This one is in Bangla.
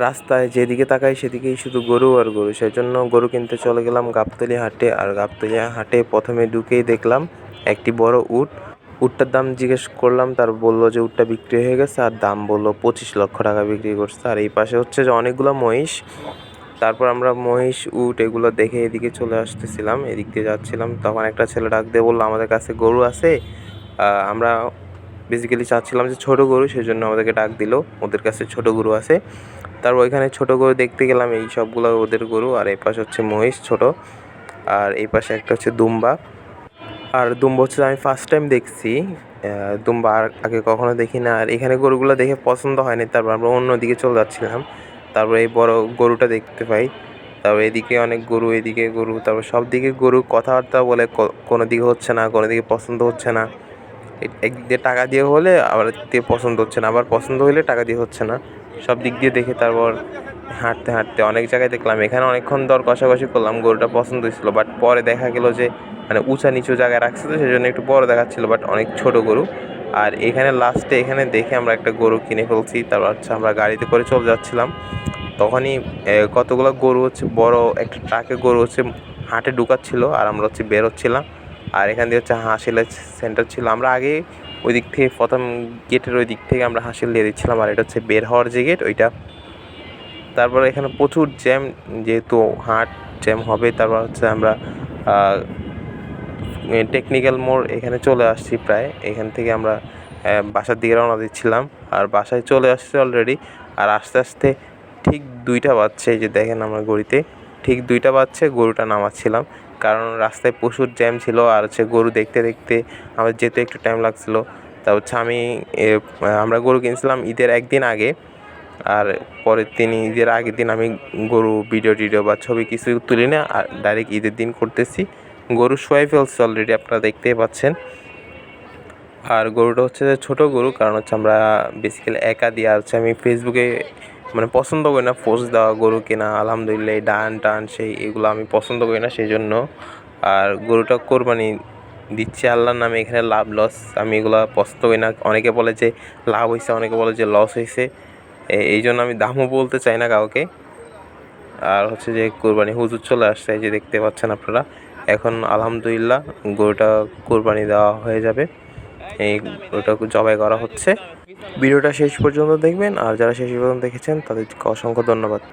রাস্তায় যেদিকে তাকাই সেদিকেই শুধু গরু আর গরু। সেই জন্য গরু কিনতে চলে গেলাম গাবতলী হাটে আর গাবতলী হাটে প্রথমে ঢুকেই দেখলাম একটি বড় উট। উটটার দাম জিজ্ঞেস করলাম, তার বলল যে উটটা বিক্রি হয়ে গেছে আর দাম বলল পঁচিশ লক্ষ টাকা বিক্রি করছে। আর এই পাশে হচ্ছে যে অনেকগুলো মহিষ। তারপর আমরা মহিষ, উট এগুলো দেখে এদিকে চলে আসতেছিলাম, এদিক দিয়ে যাচ্ছিলাম। তখন একটা ছেলে ডাক দিয়ে বলল, আমাদের কাছে গরু আছে আমরা বেসিক্যালি চাচ্ছিলাম যে ছোটো গরু সেই জন্য আমাদেরকে ডাক দিল। ওদের কাছে ছোটো গরু আছে। তারপর ওইখানে ছোটো গরু দেখতে গেলাম, এই সবগুলো ওদের গরু। আর এই পাশে হচ্ছে মহিষ ছোট। আর এই পাশে একটা হচ্ছে দুম্বা। আর দুম্বা হচ্ছে আমি ফার্স্ট টাইম দেখছি। দুম্বা আর আগে কখনো দেখি না আর এখানে গরুগুলো দেখে পছন্দ হয়নি। তারপর আমরা অন্যদিকে চলে যাচ্ছিলাম। তারপর এই বড় গরুটা দেখতে পাই। তারপর এদিকে অনেক গরু, এদিকে গরু। তারপর সব দিকে গরু কথাবার্তা বলে কোনো দিকে হচ্ছে না, কোনো দিকে পছন্দ হচ্ছে না। একদিক টাকা দিয়ে হলে আবার দিয়ে পছন্দ হচ্ছে না, আবার পছন্দ হলে টাকা দিয়ে হচ্ছে না। সব দিক দিয়ে দেখে তারপর হাঁটতে হাঁটতে অনেক জায়গায় দেখলাম, এখানে অনেকক্ষণ দর কষাকষি করলাম, গরুটা পছন্দ হয়েছিল বাট পরে দেখা গেল যে মানে উঁচা নিচু জায়গায় রাখছে তো সেই জন্য একটু বড় দেখাচ্ছিলো বাট অনেক ছোট গরু। আর এখানে লাস্টে এখানে দেখে আমরা একটা গরু কিনে ফেলছি, তারপর হচ্ছে আমরা গাড়িতে করে চলে যাচ্ছিলাম। তখনই কতগুলো গরু হচ্ছে, বড় একটা ট্রাকে গরু হচ্ছে, হাটে ঢুকাচ্ছিল, আর আমরা হচ্ছে বেরোচ্ছিলাম। আর এখান দিয়ে হচ্ছে হাসিলের সেন্টার ছিল। আমরা আগে ওই দিক থেকে প্রথম গেটের ওই দিক থেকে আমরা হাসিল দিয়ে দিচ্ছিলাম আর এটা হচ্ছে বের হওয়ার যে গেট ওইটা। তারপরে এখানে প্রচুর জ্যাম যেহেতু হাট জ্যাম হবে, তারপর হচ্ছে আমরা টেকনিক্যাল মোড় এখানে চলে আসছি প্রায়। এখান থেকে আমরা বাসার দিকে রওনা দিচ্ছিলাম। আর বাসায় চলে আসছে অলরেডি আর আস্তে আস্তে ঠিক দুইটা বাজছে যে দেখেন আমরা গড়িতে। ঠিক দুইটা বাজছে, গরুটা নামাচ্ছিলাম। কারণ রাস্তায় প্রচুর জ্যাম ছিল আর হচ্ছে গরু দেখতে দেখতে আমার যেতে একটু টাইম লাগছিল। তা হচ্ছে আমি আমরা গরু কিনছিলাম ঈদের একদিন আগে আর পরের দিন, ঈদের আগের দিন আমি গরু ভিডিও টিডিও বা ছবি কিছু তুলি না, আর ডাইরেক্ট ঈদের দিন করতেছি। গরু শোয়াই ফেলছে অলরেডি আপনারা দেখতেই পাচ্ছেন। আর গরুটা হচ্ছে ছোটো গরু, কারণ হচ্ছে আমরা বেসিক্যালি একা দিয়ে, আর হচ্ছে আমি ফেসবুকে মানে পছন্দ করি না। পোস্ট দেওয়া, গরু কেনা, আলহামদুলিল্লাহ ডান টান সেই এগুলো আমি পছন্দ করি না সেই জন্য আর গরুটা কোরবানি দিচ্ছে আল্লাহর নামে, এখানে লাভ লস আমি এগুলো পছন্দ করি না। অনেকে বলে যে লাভ হয়েছে অনেকে বলে যে লস হয়েছে এই জন্য আমি দামও বলতে চাই না কাউকে। আর হচ্ছে যে কোরবানি হুজুর চলে আসছে যে দেখতে পাচ্ছেন আপনারা। এখন আলহামদুলিল্লাহ গরুটা কোরবানি দেওয়া হয়ে যাবে। এই ওটাকে জবাই করা হচ্ছে। ভিডিওটা শেষ পর্যন্ত দেখবেন, আর যারা শেষ পর্যন্ত দেখেছেন, তাদেরকে অসংখ্য ধন্যবাদ।